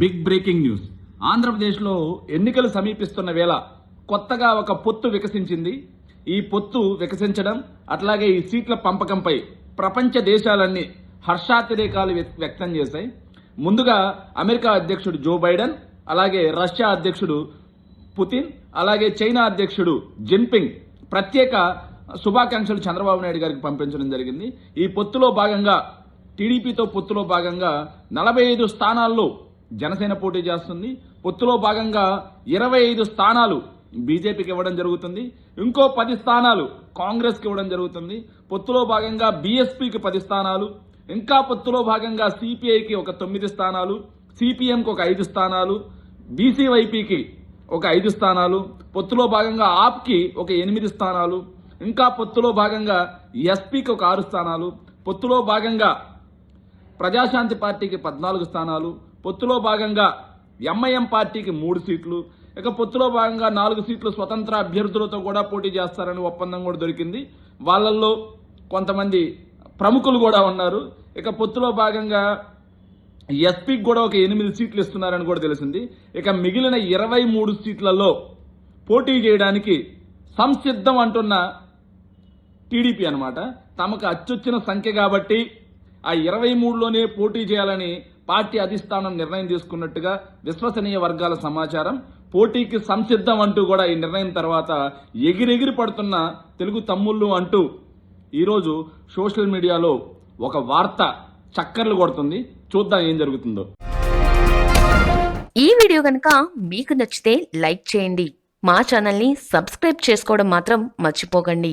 Big breaking news. ఆంధ్రప్రదేశ్లో ఎన్నికలు సమీపిస్తున్న వేళ కొత్తగా ఒక పొత్తు వికసించింది. ఈ పొత్తు వికసించడం అట్లాగే ఈ సీట్ల పంపకంపై ప్రపంచ దేశాలన్నీ హర్షాతిరేకాలు వ్యక్తం చేశాయి. ముందుగా అమెరికా అధ్యక్షుడు జో బైడెన్ అలాగే రష్యా అధ్యక్షుడు పుతిన్ అలాగే చైనా అధ్యక్షుడు జిన్పింగ్ ప్రత్యేక శుభాకాంక్షలు చంద్రబాబు నాయుడు గారికి పంపించడం జరిగింది. ఈ పొత్తులో భాగంగా టీడీపీతో పొత్తులో భాగంగా నలభై ఐదు స్థానాల్లో జనసేన పోటీ చేస్తుంది. పొత్తులో భాగంగా ఇరవై ఐదు స్థానాలు బీజేపీకి ఇవ్వడం జరుగుతుంది. ఇంకో పది స్థానాలు కాంగ్రెస్కి ఇవ్వడం జరుగుతుంది. పొత్తులో భాగంగా బీఎస్పీకి పది స్థానాలు. ఇంకా పొత్తులో భాగంగా సిపిఐకి ఒక తొమ్మిది స్థానాలు. సిపిఎంకి ఒక ఐదు స్థానాలు. బీసీవైపీకి ఒక ఐదు స్థానాలు. పొత్తులో భాగంగా ఆప్కి ఒక ఎనిమిది స్థానాలు. ఇంకా పొత్తులో భాగంగా ఎస్పీకి ఒక ఆరు స్థానాలు. పొత్తులో భాగంగా ప్రజాశాంతి పార్టీకి పద్నాలుగు స్థానాలు. పొత్తులో భాగంగా ఎంఐఎం పార్టీకి మూడు సీట్లు ఇక పొత్తులో భాగంగా నాలుగు సీట్లు స్వతంత్ర అభ్యర్థులతో కూడా పోటీ చేస్తారని ఒప్పందం కూడా దొరికింది. వాళ్ళల్లో కొంతమంది ప్రముఖులు కూడా ఉన్నారు. ఇక పొత్తులో భాగంగా ఎస్పీకి కూడా ఒక ఎనిమిది సీట్లు ఇస్తున్నారని కూడా తెలిసింది. ఇక మిగిలిన ఇరవై మూడు సీట్లలో పోటీ చేయడానికి సంసిద్ధం అంటున్న టీడీపీ అన్నమాట. తమకు అచ్చొచ్చిన సంఖ్య కాబట్టి ఆ ఇరవై మూడులోనే పోటీ చేయాలని పార్టీ అధిష్టానం నిర్ణయం తీసుకున్నట్టుగా విశ్వసనీయ వర్గాల సమాచారం పోటీకి సంసిద్ధం అంటూ కూడా ఈ నిర్ణయం తర్వాత ఎగిరెగిరి పడుతున్న తెలుగు తమ్ముళ్ళు అంటూ ఈరోజు సోషల్ మీడియాలో ఒక వార్త చక్కర్లు కొడుతుంది. చూద్దాం ఏం జరుగుతుందో. ఈ వీడియో కనుక మీకు నచ్చితే లైక్ చేయండి. మా ఛానల్ని సబ్స్క్రైబ్ చేసుకోవడం మాత్రం మర్చిపోకండి.